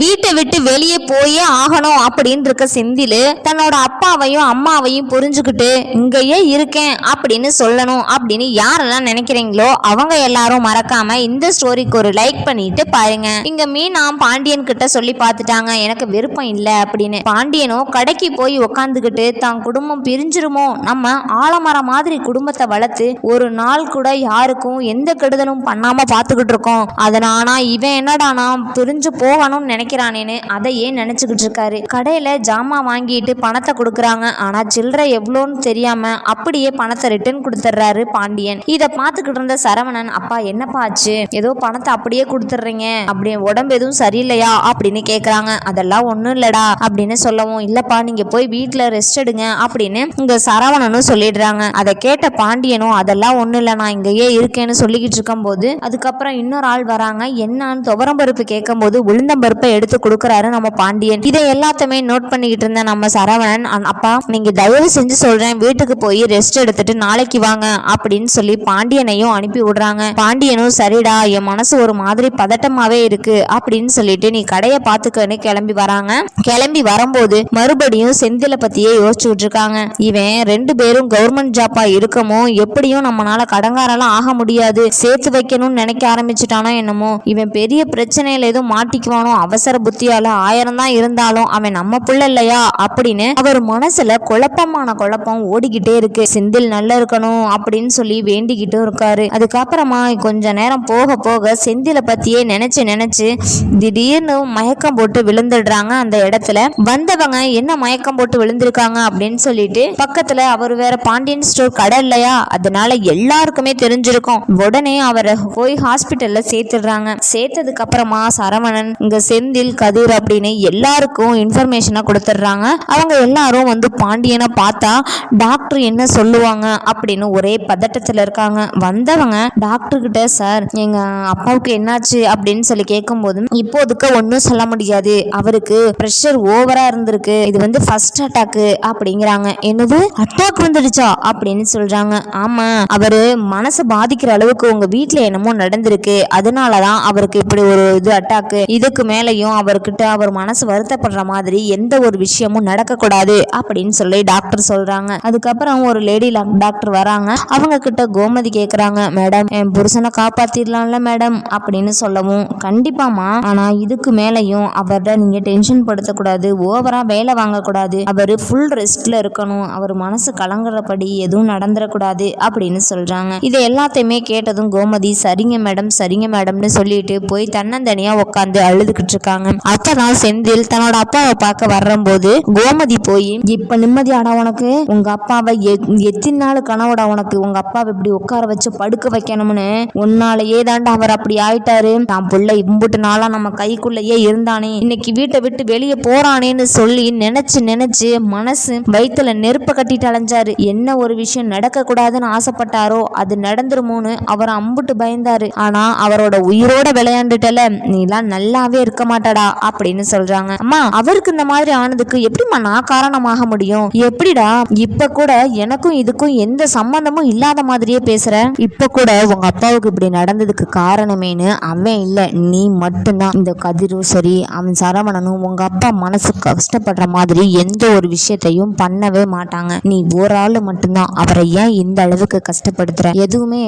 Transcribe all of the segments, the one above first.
வீட்டை விட்டு வெளியே போயே ஆகணும் அப்படின்னு இருக்க செந்தில் தன்னோட அப்பாவையும் அம்மாவையும் புரிஞ்சுக்கிட்டு இங்கேயே இருக்கேன் அப்படின்னு சொல்லணும் அப்படின்னு யாரெல்லாம் நினைக்கிறீங்களோ அவங்க எல்லாரும் மறக்காம இந்த ஸ்டோரிக்கு ஒரு லைக் பண்ணிட்டு பாருங்க. இங்க மீனா பாண்டியன் கிட்ட சொல்லி பார்த்துட்டாங்க. எனக்கு விருப்பம் இல்லை அப்படின்னு. பாண்டியனும் கடைக்கு போய் உக்காந்துக்கிட்டு தான் குடும்பம் பிரிஞ்சிருமோ? நம்ம ஆலமரம் மாதிரி குடும்பத்தை வளர்த்து ஒரு நாள் கூட யாருக்கும் எந்த கெடுதலும் பண்ணாம பார்த்துக்கிட்டு இருக்கோம். அதனானா இவன் என்னடானா பிரிஞ்சு போகணும்னு நினைக்கிறானேன்னு அதையே நினைச்சுக்கிட்டு இருக்காரு கடையில ஜாமான் வாங்கிட்டு பணத்தை கொடுக்குறாங்க. ஆனா சில்லறை எவ்வளோன்னு தெரியாம அப்படியே பணத்தை ரிட்டர்ன் கொடுத்துட்றாரு பாண்டியன். இதை பார்த்துக்கிட்டு இருந்த சரவணன் அப்பா என்னப்பா ஆச்சு? ஏதோ பணத்தை அப்படியே கொடுத்துட்றீங்க அப்படி உடம்பு எதுவும் சரியில்லையா? அப்படின்னு கேக்குறாங்க. அதெல்லாம் ஒன்றும் இல்லடா அப்படின்னு சொல்லவும் இல்லப்பா நீங்க போய் வீட்டில் ரெஸ்ட் எடுங்க அப்படின்னு இங்க சரவணனும் சொல்லிடுறாங்க. அதை கேட்ட பாண்டியனும் அதெல்லாம் ஒன்றும் இல்லை நான் இங்கேயே இருக்கேன்னு சொல்லிக்கிட்டு இருக்கும்போது அதுக்கப்புறம் இன்னொரு ஆள் வராங்க. என்னன்னு துவரம் பருப்பு கேட்கும்போது உளுந்தம்பருப்பை எடுத்து கொடுக்குறாரு நம்ம பாண்டியன். இதை எல்லாத்தையுமே நோட் பண்ணிக்கிட்டு இருந்த நம்ம சரவணன் "அ- அப்பா நீங்க தயவு செஞ்சு சொல்றேன் வீட்டுக்கு போய் ரெஸ்ட் எடுத்துட்டு நாளைக்கு வாங்க அப்படின்னு சொல்லி பாண்டியனையும் அனுப்பி விடுறாங்க. பாண்டியனும் சரிடா என் மனசு ஒரு மாதிரி பதட்டமாவே இருக்கு அப்படின்னு சொல்லிட்டு நீ கடையை பார்த்துக்கன்னு கிளம்பி வராங்க. கிளம்பி வரும்போது மறுபடியும் செந்தில பத்தியே யோசிச்சுட்டு இருக்காங்க இவன் ரெண்டு பேரும் கவர்மெண்ட் ஜாப்பா இருக்கமோ எப்படியும் நம்மனால கடங்காரெல்லாம் ஆக முடியாது. சேர்த்து வைக்கணும்னு நினைக்க ஆரம்பிச்சுட்டானோ என்னமோ இவன் பெரிய பிரச்சனையில எதுவும் மாட்டிக்குவானோ அவசியம் அவசர புத்தியால ஆயிரம் தான் இருந்தாலும் அவன் நம்ம புள்ள இல்லையா அப்படின்னு அவர் மனசுல குழப்பமான குழப்பம் ஓடிக்கிட்டே இருக்கு. செந்தில் நல்லா இருக்கணும் அப்படின்னு சொல்லி வேண்டிக்கிட்டும் இருக்காரு. அதுக்கப்புறமா கொஞ்ச நேரம் போக போக செந்தில பத்தியே நினைச்சு நினைச்சு திடீர்னு மயக்கம் போட்டு விழுந்துடுறாங்க அந்த இடத்துல. வந்தவங்க என்ன மயக்கம் போட்டு விழுந்திருக்காங்க அப்படின்னு சொல்லிட்டு பக்கத்துல அவர் வேற பாண்டியன் ஸ்டோர் கடை இல்லையா? அதனால எல்லாருக்குமே தெரிஞ்சிருக்கும். உடனே அவரை போய் ஹாஸ்பிட்டல்ல சேர்த்துடுறாங்க. சேர்த்ததுக்கு அப்புறமா சரவணன் இங்க செந்தில் கதிர் அப்படின்னு எல்லாருக்கும் இன்ஃபர்மேஷனை கொடுத்துட்றாங்க. அவங்க எல்லாரும் வந்து பாண்டியனை பார்த்தா டாக்டர் என்ன சொல்லுவாங்க? அப்படின்னு ஒரே பதட்டத்தில் இருக்காங்க. வந்தவங்க டாக்டர்கிட்ட சார் எங்கள் அப்பாவுக்கு என்னாச்சு? அப்படின்னு சொல்லி கேட்கும்போது இப்போதுக்கு ஒன்றும் சொல்ல முடியாது. அவருக்கு ப்ரெஷர் ஓவராக இருந்திருக்கு. இது வந்து ஃபர்ஸ்ட் அட்டாக்கு அப்படிங்கிறாங்க. என்னது? அட்டாக் வந்துடுச்சா? அப்படின்னு சொல்கிறாங்க ஆமாம் அவர் மனசை பாதிக்கிற அளவுக்கு உங்கள் வீட்டில் என்னமோ நடந்திருக்கு. அதனால தான் அவருக்கு இப்படி ஒரு இது அட்டாக்கு இதுக்கு மேலே மேலேயும் அவர்கிட்ட அவர் மனசு வருத்தப்படுற மாதிரி எந்த ஒரு விஷயமும் நடக்கக்கூடாது அப்படின்னு சொல்லி டாக்டர் சொல்றாங்க. அதுக்கப்புறம் ஒரு லேடி டாக்டர் வராங்க. அவங்க கிட்ட கோமதி கேட்குறாங்க மேடம் என் புருஷனை காப்பாத்திடலாம்ல மேடம் அப்படின்னு சொல்லவும் கண்டிப்பாமா ஆனா இதுக்கு மேலேயும் அவர்கிட்ட நீங்க டென்ஷன் படுத்தக்கூடாது ஓவரா வேலை வாங்கக்கூடாது. அவர் ஃபுல் ரெஸ்ட்ல இருக்கணும். அவர் மனசு கலங்குறபடி எதுவும் நடந்துடக்கூடாது அப்படின்னு சொல்றாங்க. இது எல்லாத்தையுமே கேட்டதும் கோமதி சரிங்க மேடம் சரிங்க மேடம்னு சொல்லிட்டு போய் தன்னந்தனியா உட்காந்து அழுதுகிட்டு இருக்காங்க. அப்பதான் செந்தில் தன்னோட அப்பாவை பார்க்க வரும்போது கோமதி போய் இப்ப நிம்மதியாடா உனக்கு? உங்க அப்பாவை எத்தனை நாள் கனவுடா உனக்கு? உங்க அப்பாவை இப்படி உட்கார வச்சு படுக்க வைக்கணும்னு? உன்னாலேயே தாண்டா அவர் அப்படி ஆயிட்டாரு. தான் பிள்ளை இம்புட்டு நாளா நம்ம கைக்குள்ளேயே இருந்தானே. இன்னைக்கு வீட்டை விட்டு வெளியே போறானேன்னு சொல்லி நினைச்சு நினைச்சு மனசு வயித்துல நெருப்ப கட்டிட்டு அலைஞ்சாரு. என்ன ஒரு விஷயம் நடக்க கூடாதுன்னு ஆசைப்பட்டாரோ அது நடந்துருமோன்னு அவர் அம்புட்டு பயந்தாரு. ஆனா அவரோட உயிரோட விளையாண்டுட்டல. நீ எல்லாம் நல்லாவே இருக்க மாட்டாடா அப்படின்னு சொல்றாங்க. அம்மா அவருக்கு இந்த மாதிரி ஆனதுக்கு எப்படிம்மா நான் காரணமாக முடியும்? எப்படிடா இப்ப கூட எனக்கும் இதுக்கும் எந்த சம்பந்தமும் இல்லாத மாதிரியே பேசுற? இப்ப கூட உங்க அப்பாவுக்கு இப்படி நடந்ததுக்கு காரணமேனு அவன் இல்ல நீ மட்டும்தான். இந்த கதிரும் சரி அவன் சரவணனும் உங்க அப்பா மனசு கஷ்டப்படுற மாதிரி எந்த ஒரு விஷயத்தையும் பண்ணவே மாட்டாங்க. நீ ஒரு ஆளு மட்டும்தான். அவரை ஏன் இந்த அளவுக்கு கஷ்டப்படுத்துற? எதுவுமே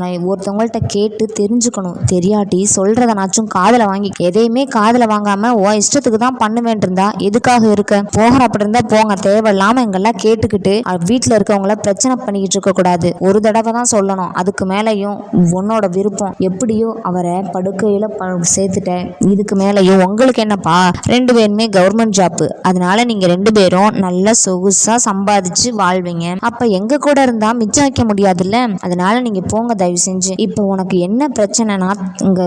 நான் ஒருத்தவங்கள்ட்ட கேட்டு தெரிஞ்சுக்கணும். தெரியாட்டி சொல்றதனாச்சும் காதல வாங்கி எதையுமே காதில் வாங்காம உன் இஷ்டத்துக்கு தான் பண்ணுவேன் இருந்தா எதுக்காக இருக்க? போகிற அப்படி இருந்தா போங்க தேவையில்லாம எங்கெல்லாம் கேட்டுக்கிட்டு வீட்டில் இருக்கவங்கள பிரச்சனை பண்ணிக்கிட்டு இருக்க கூடாது. ஒரு தடவை தான் சொல்லணும். அதுக்கு மேலேயும் உன்னோட விருப்பம் எப்படியோ அவரை படுக்கையில ப சேர்த்துட்டேன். இதுக்கு மேலேயும் உங்களுக்கு என்னப்பா? ரெண்டு பேருமே கவர்மெண்ட் ஜாப்பு அதனால நீங்க ரெண்டு பேரும் நல்லா சொகுசா சம்பாதிச்சு வாழ்வீங்க. அப்ப எங்க கூட இருந்தா மிச்சம் வைக்க முடியாதுல்ல? அதனால நீங்க போங்க தயவு செஞ்சு. இப்போ உனக்கு என்ன பிரச்சனைனா இங்க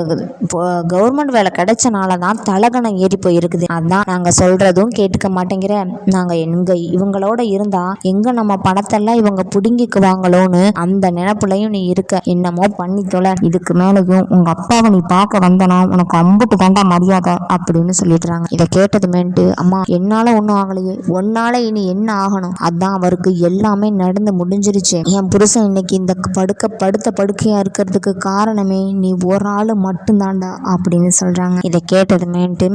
கவர்மெண்ட் வேலை கிடைச்சனால தான் தலகணம் ஏறி போயிருக்குது. அதான் நாங்க சொல்றதும் கேட்டுக்க மாட்டேங்கிற. நாங்க எங்க இவங்களோட இருந்தா எங்க நம்ம பணத்தெல்லாம் இவங்க புடுங்கிக்குவாங்களோன்னு அந்த நினைப்புலையும் நீ இருக்க. என்னமோ பண்ணி தொலை. இதுக்கு மேலேயும் உங்க அப்பாவை நீ பார்க்க வந்தனா உனக்கு அம்புட்டு தாண்டா மரியாதை அப்படின்னு சொல்லிடுறாங்க. இதை கேட்டதுமேன்ட்டு அம்மா என்னால ஒன்றும் ஆகலையே. ஒன்னால இனி என்ன ஆகணும்? அதான் அவருக்கு எல்லாமே நடந்து முடிஞ்சிருச்சு. என் புருஷன் இன்னைக்கு இந்த படுக்க படுத்த படுக்கையா இருக்கிறதுக்கு காரணமே நீ ஒரு ஆள் மட்டும்தான்டா அப்படின்னு சொல்றாங்க. இதை கேட்ட கேட்டதுமேன்ட்டு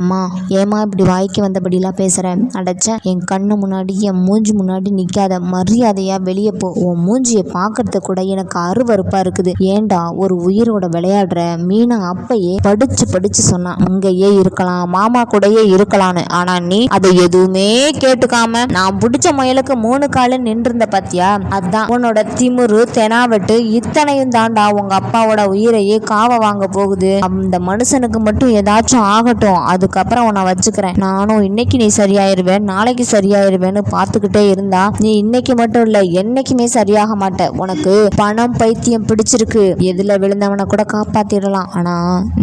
அம்மா ஏம்மா இப்படி வாய்க்கு வந்தபடிலாம் பேசுகிறேன் அடைச்ச என் கண்ணு முன்னாடி என் மூஞ்சி முன்னாடி நிற்காத மரியாதையாக வெளியே போ. உன் மூஞ்சியை பார்க்கறது கூட எனக்கு அருவருப்பாக இருக்குது. ஏன்டா ஒரு உயிரோட விளையாடுற? மீனா அப்பயே படிச்சு படிச்சு சொன்னான் அங்கேயே இருக்கலாம் மாமா கூடயே இருக்கலாம்னு. ஆனால் நீ அதை எதுவுமே கேட்டுக்காம நான் பிடிச்ச முயலுக்கு மூணு காலு நின்றிருந்த பாத்தியா? அதான் உன்னோட திமிரு தெனாவட்டு இத்தனையும் தாண்டா உங்க அப்பாவோட உயிரையே காவ வாங்க போகுது. அந்த மனுஷனுக்கு மட்டும் ஏதாவது ஏதாச்சும் ஆகட்டும். அதுக்கப்புறம் உன்னை வச்சுக்கிறேன். நானும் இன்னைக்கு நீ சரியாயிருவேன். நாளைக்கு சரியாயிருவேன்னு பார்த்துக்கிட்டே இருந்தா நீ இன்னைக்கு மட்டும் இல்லை என்னைக்குமே சரியாக மாட்ட. உனக்கு பணம் பைத்தியம் பிடிச்சிருக்கு. எதுல விழுந்தவனை கூட காப்பாத்திடலாம். ஆனா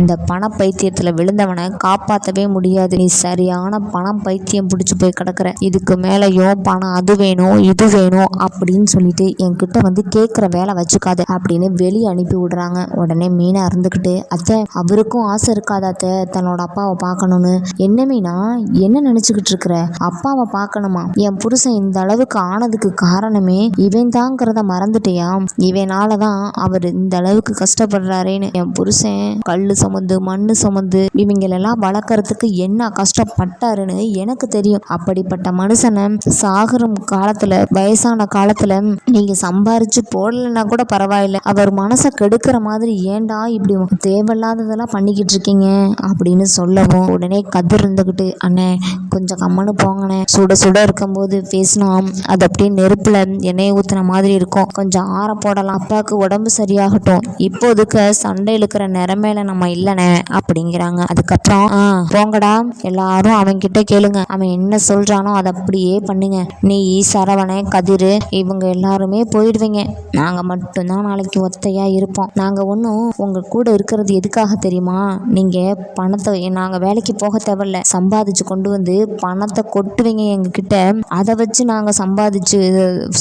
இந்த பண பைத்தியத்துல விழுந்தவனை காப்பாற்றவே முடியாது. நீ சரியான பணம் பைத்தியம் பிடிச்சி போய் கிடக்குற. இதுக்கு மேலேயும் பணம் அது வேணும் இது வேணும் அப்படின்னு சொல்லிட்டு என்கிட்ட வந்து கேட்குற வேலை வச்சுக்காது அப்படின்னு வெளியே அனுப்பி விடுறாங்க. உடனே மீனை அறந்துக்கிட்டு அத்தை அவருக்கும் ஆசை இருக்காதா அத்தை. தன்னோட அப்பாவை பார்க்கணும்னு. என்னமேனா என்ன நினச்சிக்கிட்டு இருக்கிற? அப்பாவை பார்க்கணுமா? என் புருஷன் இந்த அளவுக்கு ஆனதுக்கு காரணமே இவன் தாங்கிறத மறந்துட்டியா? இவனால தான் அவர் இந்த அளவுக்கு கஷ்டப்படுறாரேன்னு. என் புருஷன் கல் சுமந்து மண்ணு சுமந்து இவங்களெல்லாம் வளர்க்கறதுக்கு என்ன கஷ்டப்பட்டாருன்னு எனக்கு தெரியும். அப்படிப்பட்ட மனுஷனை சாகுற காலத்துல வயசான காலத்துல நீங்க சம்பாரிச்சு போடலைன்னா கூட பரவாயில்ல. அவர் மனசை கெடுக்கிற மாதிரி ஏன்டா இப்படி தேவையில்லாததெல்லாம் பண்ணிக்கிட்டு இருக்கீங்க? அப்படின்னு சொல்லவும் உடனே கதிர் இருந்துக்கிட்டு அண்ணே கொஞ்சம் கம்மனு போங்கண்ணே. சுட சுட இருக்கும்போது பேசினா அது அப்படியே நெருப்பில் எண்ணெய் ஊற்றுன மாதிரி இருக்கும். கொஞ்சம் ஆற போடலாம். அப்பாவுக்கு உடம்பு சரியாகட்டும். இப்போதுக்கு சண்டை இழுக்கிற நிறமையில நம்ம இல்லைண்ணே அப்படிங்கிறாங்க. அதுக்கப்புறம் ஆ போங்கடா. எல்லாரும் அவன் கிட்ட கேளுங்க. அவன் என்ன சொல்றானோ அதை அப்படியே பண்ணுங்க. நீ சரவணன் கதிர் இவங்க எல்லாருமே போயிடுவீங்க. நாங்க மட்டும்தான் நாளைக்கு ஒத்தையா இருப்போம். நாங்க ஒன்றும் உங்க கூட இருக்கிறது எதுக்காக தெரியுமா? நீங்க பணத்தை நாங்க வேலைக்கு போக தேவையில்ல. சம்பாதிச்சு கொண்டு வந்து பணத்தை கொட்டுவீங்க எங்ககிட்ட. அதை வச்சு நாங்க சம்பாதிச்சு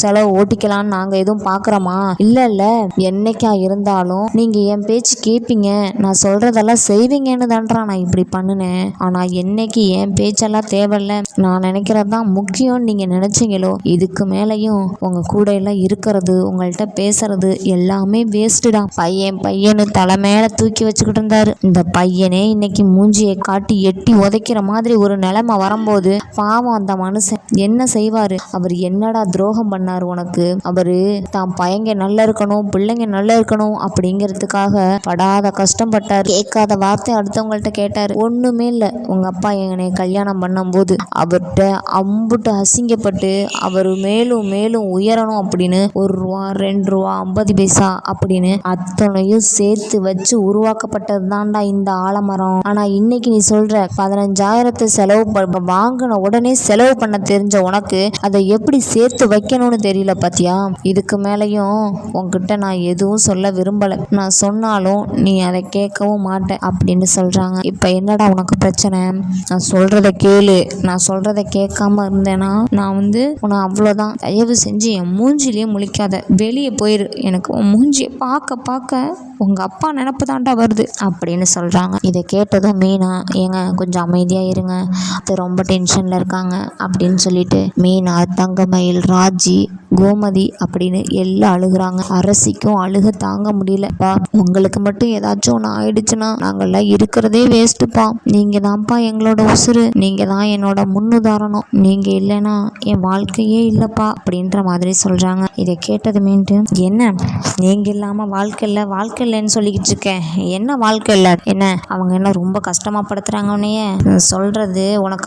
செலவு ஓட்டிக்கலாம்னு நாங்க எதுவும் பாக்குறோமா? இல்ல இல்ல. என்னைக்கா இருந்தாலும் நீங்க என் பேச்சு கேட்பீங்க நான் சொல்றதெல்லாம் செய்வீங்கன்னு தான்றா நான் இப்படி பண்ணினேன். ஆனா என்னைக்கு என் பேச்செல்லாம் தேவையில்ல. நான் நினைக்கிறது தான் முக்கியம்னு நீங்க நினைச்சீங்களோ இதுக்கு மேலேயும் உங்க கூட எல்லாம் இருக்கிறது உங்கள்கிட்ட பேசுறது எல்லாமே வேஸ்ட்டு தான் பையன் பையனு தலை மேல தூக்கி வச்சுக்கிட்டு இருந்தாரு. இந்த பையனே இன்னைக்கு மூஞ்சியை காட்டி எட்டி உதைக்கிற மாதிரி ஒரு நிலைமை வரும்போது பாவம் அந்த மனுஷன். என்ன செய்வாரு? அவர் என்னடா துரோகம் பண்ணார் உனக்கு? அவரு தான் பையங்க நல்லா இருக்கணும் பிள்ளைங்க நல்லா இருக்கணும் அப்படிங்கிறதுக்காக படாத கஷ்டப்பட்டார். கேட்காத வார்த்தை அடுத்தவங்கள்ட்ட கேட்டார். ஒண்ணுமே இல்லை. உங்க அப்பா என்னை கல்யாணம் பண்ணும்போது அவர்கிட்ட அம்புட்டு அசிங்கப்பட்டு அவர் மேலும் மேலும் உயரணும் அப்படின்னு ஒரு ரூபா ரெண்டு ரூபா ஐம்பது பைசா அப்படின்னு அத்தனையும் சேர்த்து வச்சு உருவாக்கப்பட்டது தான்டா இந்த ஆலமரம். ஆனா இன்னைக்கு நீ சொல்ற பதினஞ்சாயிரத்தை செலவு வாங்கின உடனே செலவு பண்ண தெரிஞ்ச உனக்கு அதை எப்படி சேர்த்து வைக்கணும்னு தெரியல பாத்தியா? இதுக்கு மேலேயும் உன்கிட்ட நான் எதுவும் சொல்ல விரும்பல. நான் சொன்னாலும் நீ அதை கேட்கவும் மாட்டேன் அப்படின்னு சொல்றாங்க. இப்ப என்னடா உனக்கு பிரச்சனை? நான் சொல்றத கேளு. நான் சொல்றத கேட்காம இருந்தேன்னா நான் வந்து உன்னை அவ்வளோதான் தயவு செஞ்சு என் மூஞ்சிலேயே முழிக்காத. வெளியே போயிரு. எனக்கு உன் மூஞ்சியை பார்க்க பார்க்க உங்க அப்பா நினப்பு தாண்டா வருது அப்படின்னு சொல்றாங்க. இதை கேட்டதும் மீனா ஏங்க கொஞ்சம் அமைதியாக இருங்க. அது ரொம்ப டென்ஷனில் இருக்காங்க அப்படின்னு சொல்லிட்டு மீனா தங்கமயில் ராஜி கோமதி அப்படின்னு எல்லாம் அழுகுறாங்க. அரசிக்கும் அழுக தாங்க முடியலப்பா உங்களுக்கு மட்டும் ஏதாச்சும் ஒன்று ஆயிடுச்சுன்னா நாங்கள்லாம் இருக்கிறதே வேஸ்ட்டுப்பா நீங்கள் தான்ப்பா எங்களோட உசுரு நீங்கள் தான் என்னோட முன்னுதாரணம். நீங்கள் இல்லைன்னா என் வாழ்க்கையே இல்லைப்பா அப்படின்ற மாதிரி சொல்கிறாங்க இதை கேட்டது கேட்டதுமேட்டு என்ன? நீங்கள் இல்லாமல் வாழ்க்கை இல்லை. வாழ்க்கை இல்லைன்னு சொல்லிக்கிட்டு இருக்கேன். என்ன வாழ்க்கை இல்லை? என்ன? அவங்க என்ன ரொம்ப கஷ்டமா சொல்கிறது உன்னைய.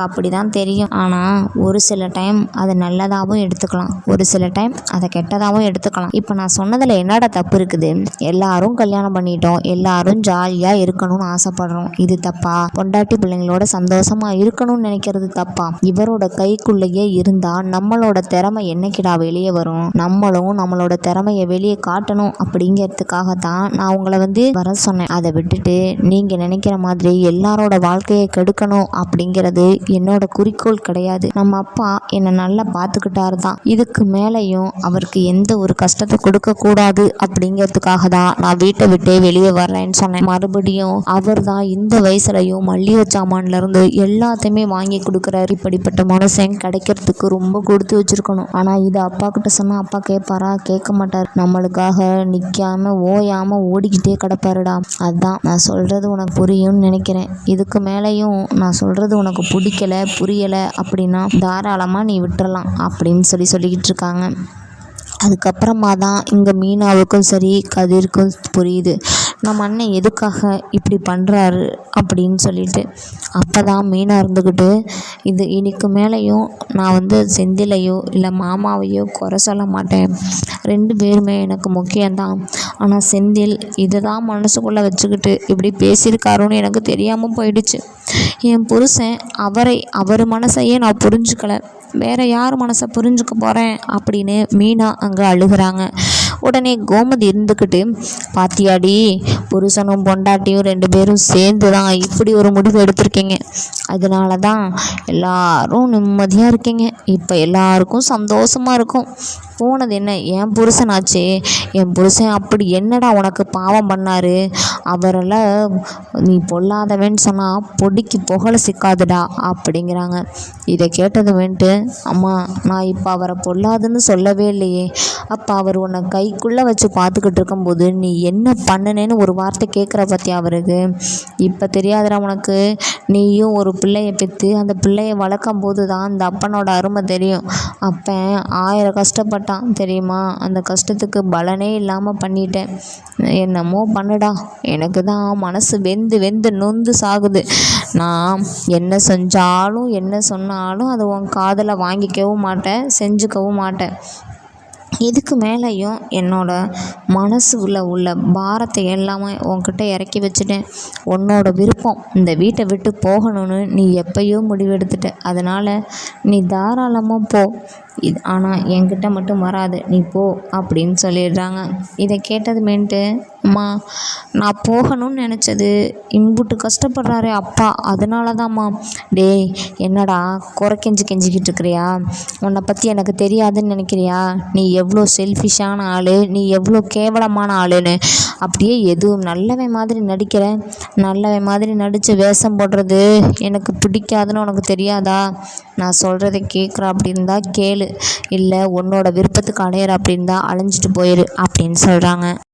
அப்படி உனக்கு தெரியும். ஆனால் ஒரு சில டைம் அது நல்லதாகவும் எடுத்துக்கலாம். ஒரு சில டைம் அதை கெட்டதாகவும் எடுத்துக்கலாம். இப்போ நான் சொன்னதில் என்னடா தப்பு இருக்குது? எல்லாரும் கல்யாணம் பண்ணிட்டோம். எல்லாரும் ஜாலியாக இருக்கணும்னு ஆசைப்படுறோம். இது தப்பா? பொண்டாட்டி பிள்ளைங்களோட சந்தோஷமாக இருக்கணும்னு நினைக்கிறது தப்பா? இவரோட கைக்குள்ளேயே இருந்தால் நம்மளோட திறமை என்னைக்கிடா வெளியே வரும்? நம்மளும் நம்மளோட திறமையை வெளியே காட்டணும் அப்படிங்கிறதுக்காக தான் நான் உங்களை வந்து வர சொன்னேன். அதை விட்டுட்டு நீங்கள் நினைக்கிற மாதிரி எல்லாரோட வாழ்க்கையை கெடுக்கணும் அப்படிங்கிறது என்னோட குறிக்கோள் கிடையாது. நம்ம அப்பா என்னை நல்லா பார்த்துக்கிட்டாரு தான் இதுக்கு மேலேயும் அவருக்கு எந்த ஒரு கஷ்டத்தை கொடுக்க கூடாது அப்படிங்கிறதுக்காக தான் நான் வீட்டை விட்டே வெளியே வர்றேன்னு சொன்னேன். மறுபடியும் அவர் தான் இந்த வயசுலையும் மல்லிகை சாமான்ல இருந்து எல்லாத்தையுமே வாங்கி கொடுக்குறாரு. இப்படிப்பட்ட மனுஷன் கிடைக்கிறதுக்கு ரொம்ப கொடுத்து வச்சிருக்கணும். ஆனா இது அப்பா கிட்ட சொன்னா அப்பா கேட்பாரா கேட்க மாட்டார். நம்மளுக்காக நிக்காம ஓயாம ஓடிக்கிட்டே கிடப்பாருடா. அதான் நான் சொல்றது உனக்கு புரியும்னு நினைக்கிறேன். இதுக்கு மேலேயும் நான் சொல்கிறது உனக்கு பிடிக்கல புரியலை அப்படின்னா தாராளமாக நீ விட்டுறலாம் அப்படின்னு சொல்லி சொல்லிக்கிட்டு இருக்காங்க. அதுக்கப்புறமா தான் இங்கே மீனாவுக்கும் சரி கதிருக்கும் புரியுது. நம்ம அண்ணன் எதுக்காக இப்படி பண்ணுறாரு அப்படின்னு சொல்லிட்டு அப்போ தான் மெயினாக இருந்துக்கிட்டு இது இன்னைக்கு மேலேயும் நான் வந்து செந்திலையோ இல்லை மாமாவையோ குறை சொல்ல மாட்டேன். ரெண்டு பேருமே எனக்கு முக்கியம்தான். ஆனால் செந்தில் இதை தான் மனசுக்குள்ளே வச்சுக்கிட்டு இப்படி பேசியிருக்காருன்னு எனக்கு தெரியாமல் போயிடுச்சு. என் புருஷன் அவரை அவர் மனசையே நான் புரிஞ்சுக்கலை. வேற யார் மனசை புரிஞ்சுக்க போகிறேன் அப்படின்னு மீனா அங்கே அழுகுறாங்க. உடனே கோமதி இருந்துக்கிட்டு பாத்தியாடி புருஷனும் பொண்டாட்டியும் ரெண்டு பேரும் சேர்ந்து தான் இப்படி ஒரு முடிவு எடுத்திருக்கீங்க. அதனால தான் எல்லாரும் நிம்மதியாக இருக்கீங்க. இப்போ எல்லாருக்கும் சந்தோஷமாக இருக்கும். போனது என்ன? என் புருஷனாச்சே. என் புருஷன் அப்படி என்னடா உனக்கு பாவம் பண்ணார்? அவரெல்லாம் நீ பொல்லாதவன்னு சொன்னால் பொடிக்கு புகழ சிக்காதுடா அப்படிங்கிறாங்க. இதை கேட்டது வந்துட்டு அம்மா நான் இப்போ அவரை பொல்லாதுன்னு சொல்லவே இல்லையே. அப்போ அவர் உன்னை கைக்குள்ளே வச்சு பார்த்துக்கிட்டு இருக்கும்போது நீ என்ன பண்ணுனேன்னு ஒரு வார்த்தை கேட்குற பற்றி அவருக்கு? இப்போ தெரியாதுடா உனக்கு. நீயும் ஒரு பிள்ளையை பெற்று அந்த பிள்ளையை வளர்க்கும் போது தான் அந்த அப்பனோட அருமை தெரியும். அப்பன் ஆயிரம் கஷ்டப்பட்டான் தெரியுமா? அந்த கஷ்டத்துக்கு பலனே இல்லாமல் பண்ணிட்டேன். என்னமோ பண்ணுடா. எனக்கு தான் மனசு வெந்து வெந்து நொந்து சாகுது. நான் என்ன செஞ்சாலும் என்ன சொன்னாலும் அது உன் காதில் வாங்கிக்கவும் மாட்டேன் செஞ்சுக்கவும் மாட்டேன். இதுக்கு மேலேயும் என்னோட மனசு உள்ள உள்ள பாரத்தை எல்லாமே உன்கிட்ட இறக்கி வச்சுட்டேன். உன்னோட விருப்பம் இந்த வீட்டை விட்டு போகணும்னு நீ எப்பயோ முடிவெடுத்துட்ட. அதனால் நீ தாராளமாக போ. இது ஆனால் என்கிட்ட மட்டும் வராது. நீ போ அப்படின்னு சொல்லிடுறாங்க. இதை கேட்டதுமேன்ட்டு அம்மா நான் போகணும்னு நினச்சது. இம்புட்டு கஷ்டப்படுறாரே அப்பா. அதனால தான்மா டேய் என்னடா குறை கெஞ்சி கெஞ்சிக்கிட்டு இருக்கிறியா? உன்னை பற்றி எனக்கு தெரியாதுன்னு நினைக்கிறியா? நீ எவ்வளோ செல்ஃபிஷான ஆள். நீ எவ்வளோ கேவலமான ஆளுன்னு. அப்படியே எதுவும் நல்லவன் மாதிரி நடிக்கிற நல்லவன் மாதிரி நடித்து வேஷம் போடுறது எனக்கு பிடிக்காதுன்னு உனக்கு தெரியாதா? நான் சொல்கிறத கேட்குற அப்படின்னு கேளு. இல்லை உன்னோட விருப்பத்துக்கு அடையிற அப்படின்னு தான் அலைஞ்சிட்டு போயிடு அப்படின்னு சொல்கிறாங்க